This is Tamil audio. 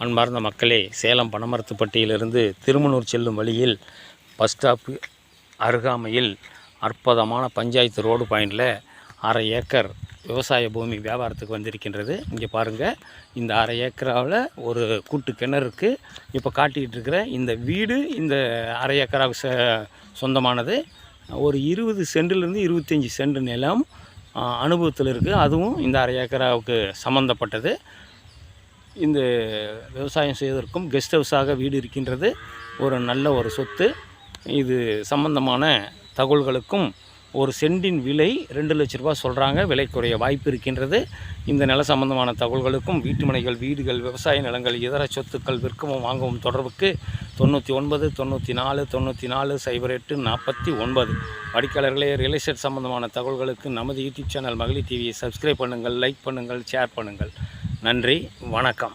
அன்பார்ந்த மக்களே சேலம் பனமரத்துப்பட்டியிலிருந்து திருமணூர் செல்லும் வழியில் பஸ் ஸ்டாப்பு அருகாமையில் அற்புதமான பஞ்சாயத்து ரோடு பாயிண்டில் அரை ஏக்கர் விவசாய பூமி வியாபாரத்துக்கு வந்திருக்கின்றது. இங்கே பாருங்கள் இந்த அரை ஏக்கராவில் ஒரு கூட்டு கிணறு இருக்குது இப்போ காட்டிக்கிட்டு இருக்கிற இந்த வீடு இந்த அரை ஏக்கராவுக்கு ச- சொந்தமானது ஒரு இருபது சென்டிலிருந்து இருபத்தஞ்சி சென்ட் நிலம் அனுபவத்தில் இருக்குது அதுவும் இந்த அரை ஏக்கராவுக்கு சம்மந்தப்பட்டது இந்த விவசாயம் செய்வதற்கும் கெஸ்ட் ஹவுஸாக வீடு இருக்கின்றது. ஒரு நல்ல ஒரு சொத்து. இது சம்பந்தமான தகவல்களுக்கும் ஒரு சென்டின் விலை ரெண்டு லட்ச ரூபா சொல்கிறாங்க விலை குறைய வாய்ப்பு இருக்கின்றது. இந்த நில சம்பந்தமான தகவல்களுக்கும் வீட்டுமனைகள் வீடுகள் விவசாய நிலங்கள் இதர சொத்துக்கள் விற்கவும் வாங்கவும் தொடர்புக்கு தொண்ணூற்றி ஒன்பது தொண்ணூற்றி நாலு தொண்ணூற்றி நாலு சைபர் எட்டு நாற்பத்தி ஒன்பது. வாடிக்கையாளர்களே ரியல் எஸ்டேட் சம்பந்தமான தகவல்களுக்கு நமது யூடியூப் சேனல் மகளிர் டிவியை சப்ஸ்கிரைப் பண்ணுங்கள் லைக் பண்ணுங்கள் ஷேர் பண்ணுங்கள். நன்றி வணக்கம்.